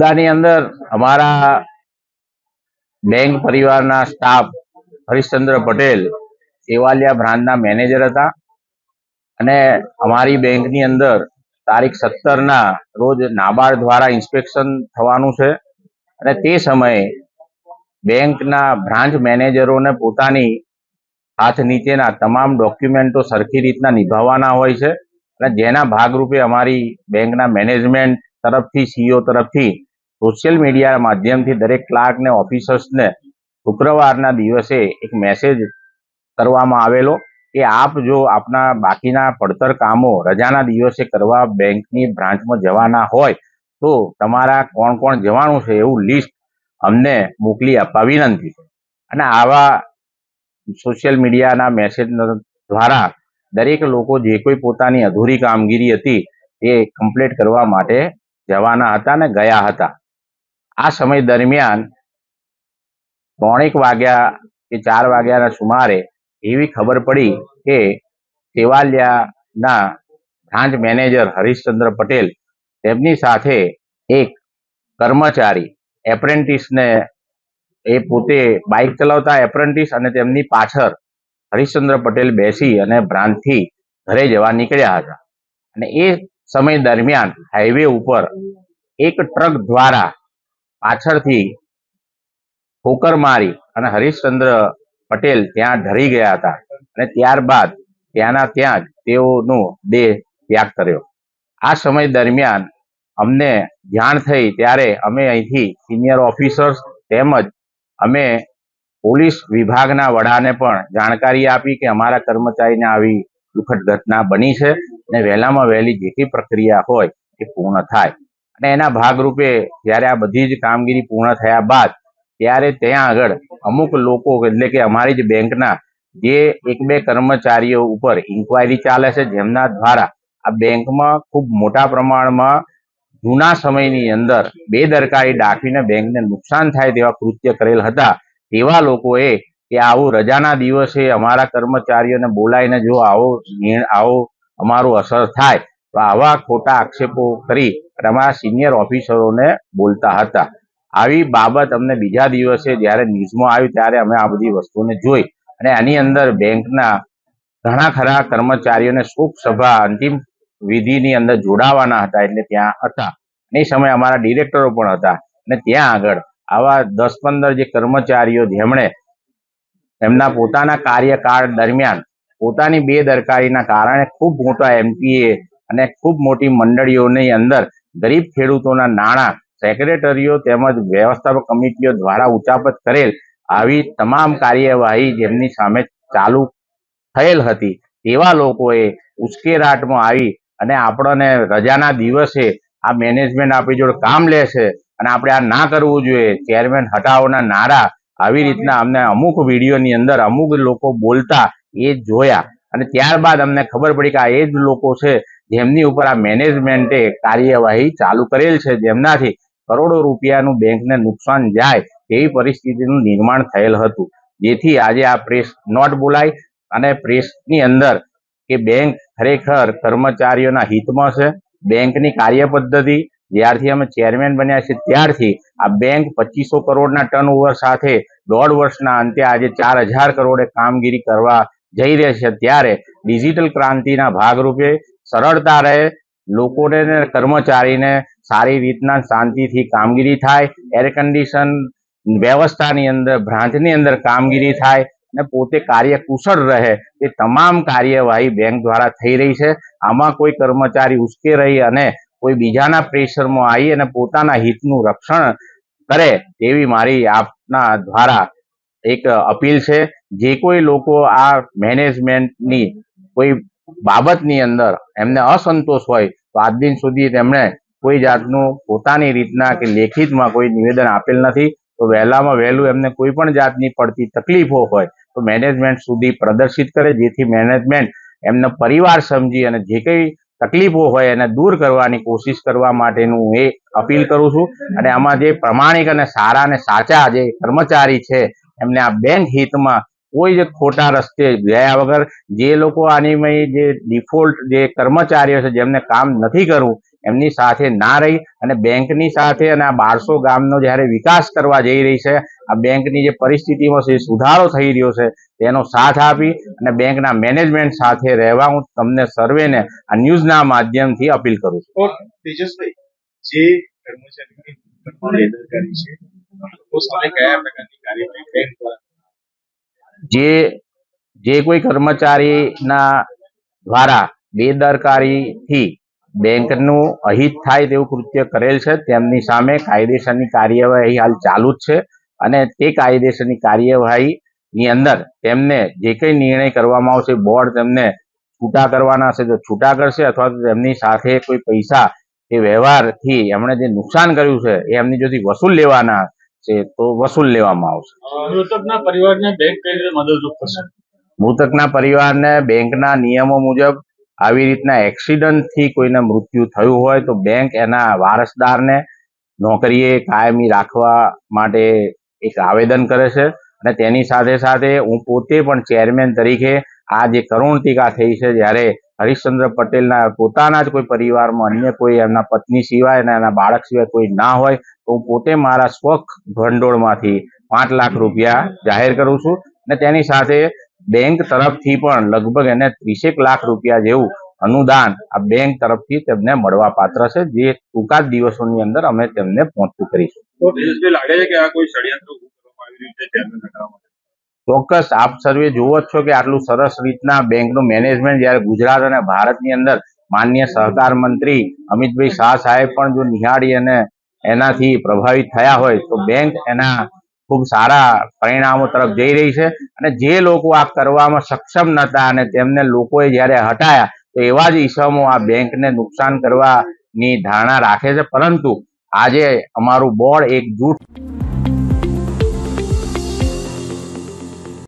મુદ્દાની અંદર અમારા બેંક પરિવારના સ્ટાફ હરીશચંદ્ર પટેલ, સેવાલિયા બ્રાન્ચના મેનેજર હતા અને અમારી બેંકની અંદર તારીખ સત્તરના રોજ નાબાર્ડ દ્વારા ઇન્સ્પેક્શન થવાનું છે અને તે સમયે બેંકના બ્રાન્ચ મેનેજરોને પોતાની હાથ નીચેના તમામ ડોક્યુમેન્ટો સરખી રીતના નિભાવવાના હોય છે અને જેના ભાગરૂપે અમારી બેંકના મેનેજમેન્ટ તરફથી, સીઓ તરફથી સોશિયલ મીડિયા માધ્યમથી દરેક ક્લાર્કને ઓફિસર્સને શુક્રવારના દિવસે એક મેસેજ કરવામાં આવેલો કે આપ જો આપના બાકીના પડતર કામો રજાના દિવસે કરવા બેંકની બ્રાન્ચમાં જવાના હોય, તો તમારા કોણ કોણ જવાનું છે એવું લિસ્ટ અમને મોકલી આપવા વિનંતી છે. અને આવા સોશિયલ મીડિયાના મેસેજ દ્વારા દરેક લોકો જે કોઈ પોતાની અધૂરી કામગીરી હતી એ કમ્પ્લીટ કરવા માટે જવાના હતા ને ગયા હતા. આ સમય દરમિયાન ત્રણેક વાગ્યા કે ચાર વાગ્યાના સુમારે એવી ખબર પડી કે તેવાલિયાના બ્રાન્ચ મેનેજર હરીશચંદ્ર પટેલ તેમની સાથે એક કર્મચારી, એપ્રેન્ટિસને એ પોતે બાઇક ચલાવતા એપ્રેન્ટિસ અને તેમની પાછળ હરીશચંદ્ર પટેલ બેસી અને બ્રાન્ચથી ઘરે જવા નીકળ્યા હતા. અને એ સમય દરમિયાન હાઈવે ઉપર એક ટ્રક દ્વારા પાછળથી ઠોકર મારી અને હરીશચંદ્ર પટેલ ત્યાં ઢરી ગયા હતા અને ત્યારબાદ ત્યાંના ત્યાં જ તેઓનો દેહ ત્યાગ કર્યો. આ સમય દરમિયાન અમને જાણ થઈ ત્યારે અમે અહીંથી સિનિયર ઓફિસર્સ તેમજ અમે પોલીસ વિભાગના વડાને પણ જાણકારી આપી કે અમારા કર્મચારીને આવી દુઃખદ ઘટના બની છે અને વહેલામાં વહેલી જે પ્રક્રિયા હોય એ પૂર્ણ થાય. અને એના ભાગરૂપે જ્યારે આ બધી જ કામગીરી પૂર્ણ થયા બાદ ત્યારે ત્યાં આગળ અમુક લોકો, એટલે કે અમારી જ બેંકના જે એક બે કર્મચારીઓ ઉપર ઇન્કવાયરી ચાલે છે, જેમના દ્વારા આ બેંકમાં ખૂબ મોટા પ્રમાણમાં જૂના સમયની અંદર બેદરકારી દાખવીને બેંકને નુકસાન થાય તેવા કૃત્ય કરેલ હતા. તેવા લોકોએ કે આવું રજાના દિવસે અમારા કર્મચારીઓને બોલાવીને જો આવો આવો અમારું અસર થાય તો આવા ખોટા આક્ષેપો કરી અમારા સિનિયર ઓફિસરોને બોલતા હતા. આવી બાબત અમને બીજા દિવસે જ્યારે ન્યૂઝમાં આવી ત્યારે અમે આ બધી વસ્તુને જોઈ અને આની અંદર બેંકના ઘણા ખરા કર્મચારીઓને શોક સભા અંતિમ વિધિની અંદર જોડાવાના હતા એટલે ત્યાં હતા. એ સમયે અમારા ડિરેક્ટરો પણ હતા અને ત્યાં આગળ આવા દસ પંદર જે કર્મચારીઓ જેમણે એમના પોતાના કાર્યકાળ દરમિયાન પોતાની બેદરકારીના કારણે ખૂબ મોટા એમપીએ અને ખૂબ મોટી મંડળીઓની અંદર ગરીબ ખેડૂતોના નાણાં, સેક્રેટરીઓ તેમજ વ્યવસ્થાપક કમિટીઓ દ્વારા ઉચાપત કરેલ આવી તમામ કાર્યવાહી જેમની સામે ચાલુ થયેલ હતી. તેવા લોકોએ ઉશ્કેરાટમાં આવી અને આપણને રજાના દિવસે આ મેનેજમેન્ટ આપણી જોડે કામ લેશે અને આપણે આ ના કરવું જોઈએ. ચેરમેન હટાવોના નારા આવી રીતના અમને અમુક વિડીયોની અંદર અમુક લોકો બોલતા એ જોયા અને ત્યારબાદ અમને ખબર પડી કે આ એ જ લોકો છે જેમની ઉપર આ મેનેજમેન્ટે કાર્યવાહી ચાલુ કરેલ છે, જેમનાથી કરોડો રૂપિયાનું બેંકને નુકસાન જાય એવી પરિસ્થિતિનું નિર્માણ થયેલ હતું. જેથી આજે આ પ્રેસ નોટ બોલાય અને પ્રેસની અંદર કે બેંક ખરેખર કર્મચારીઓના હિતમાં છે, બેંકની કાર્ય પદ્ધતિ જ્યારથી અમે ચેરમેન બન્યા છે ત્યારથી આ બેંક પચીસો કરોડના ટર્ન ઓવર સાથે દોઢ વર્ષના અંતે આજે ચાર હજાર કરોડે કામગીરી કરવા જઈ રહી છે. ત્યારે ડિજિટલ ક્રાંતિના ભાગરૂપે સરળતા રહે. લોકોને કર્મચારીને સારી રીતના શાંતિથી કામગીરી થાય. એર કન્ડિશન વ્યવસ્થાની અંદર, બ્રાન્ચની અંદર કામગીરી થાય અને પોતે કાર્ય કુશળ રહે. એ તમામ કાર્યવાહી બેંક દ્વારા થઈ રહી છે. આમાં કોઈ કર્મચારી ઉશ્કે રહી અને કોઈ બીજાના પ્રેશરમાં આવી અને પોતાના હિતનું રક્ષણ કરે તેવી મારી આપના દ્વારા એક અપીલ છે. જે કોઈ લોકો આ મેનેજમેન્ટની કોઈ બાબતની અંદર એમને અસંતોષ હોય, તો આજ દિન સુધી તેમણે કોઈ જાતનું પોતાની રીતના કે લેખિતમાં કોઈ નિવેદન આપેલ નથી. તો વહેલામાં વહેલું એમને કોઈ પણ જાતની પડતી તકલીફો હોય, તો મેનેજમેન્ટ સુધી પ્રદર્શિત કરે, જેથી મેનેજમેન્ટ એમનો પરિવાર સમજી અને જે કંઈ તકલીફો હોય એને દૂર કરવાની કોશિશ કરવા માટેનું એ અપીલ કરું છું. અને આમાં જે પ્રમાણિક અને સારા અને સાચા જે કર્મચારી છે, એમને આ બેંક હિતમાં કોઈ જ ખોટા રસ્તે ગયા વગર જે લોકો આની જે ડિફોલ્ટ જે કર્મચારીઓ છે, જેમને કામ નથી કરવું, એમની સાથે ના રહી અને બેંકની સાથે અને આ બારસો ગામનો જ્યારે વિકાસ કરવા જઈ રહી છે, આ બેંકની જે પરિસ્થિતિમાં છે સુધારો થઈ રહ્યો છે, તેનો સાથ આપી અને બેંકના મેનેજમેન્ટ સાથે રહેવા હું તમને સર્વેને આ ન્યૂઝના માધ્યમથી અપીલ કરું છું. તેજસભાઈ, જે કર્મચારીની જે જે કોઈ કર્મચારીના દ્વારા બેદરકારીથી બેંકનું અહિત થાય તેવું કૃત્ય કરેલ છે, તેમની સામે કાયદેસરની કાર્યવાહી હાલ ચાલુ જ છે અને તે કાયદેસરની કાર્યવાહીની અંદર તેમને જે કંઈ નિર્ણય કરવામાં આવશે, બોર્ડ તેમને છૂટા કરવાના હશે, તો છૂટા કરશે અથવા તો તેમની સાથે કોઈ પૈસા એ વ્યવહારથી એમણે જે નુકસાન કર્યું છે, એ એમની જોથી વસૂલ લેવાના છે તો વસૂલ લેવામાં આવશે. મૃતકના પરિવારને બેંક કઈ રીતે મદદરૂપ થશે? મૃતકના પરિવારને બેંકના નિયમો મુજબ આવી રીતના એક્સિડન્ટથી કોઈને મૃત્યુ થયું હોય તો બેંક એના વારસદારને નોકરીએ કાયમી રાખવા માટે એક આવેદન કરે છે અને તેની સાથે સાથે હું પોતે પણ ચેરમેન તરીકે આ જે કરુણ ટીકા થઈ છે જ્યારે હરીશચંદ્ર પટેલના પોતાના જ કોઈ પરિવારમાં અન્ય કોઈ એમના પત્ની સિવાય અને એના બાળક સિવાય કોઈ ના હોય, તો હું પોતે મારા સ્વખ ભંડોળમાંથી પાંચ લાખ રૂપિયા જાહેર કરું છું અને તેની સાથે બેંક તરફથી પણ લગભગ એને ત્રીસેક લાખ રૂપિયા જેવું અનુદાન આ બેંક તરફથી તેમને મળવા પાત્ર છે, જે ટૂંકા દિવસોની અંદર અમે તેમને પહોંચતું કરીશું. લાગે છે કે આ કોઈ ષડયંત્ર ચોક્કસ આપ સર્વે જુઓ છો કે આટલું સરસ રીતના બેંકનું મેનેજમેન્ટ જ્યારે ગુજરાત અને ભારતની અંદર માન્ય સહકાર મંત્રી અમિતભાઈ શાહ સાહેબ પણ જો નિહાળી અને એનાથી પ્રભાવિત થયા હોય તો બેંક એના ખૂબ સારા પરિણામો તરફ જઈ રહી છે. અને જે લોકો આ કરવામાં સક્ષમ નહોતા અને તેમને લોકોએ જ્યારે હટાયા, તો એવા જ ઈસમો આ બેંકને નુકસાન કરવાની ધારણા રાખે છે. પરંતુ આજે અમારું બોર્ડ એક જૂથ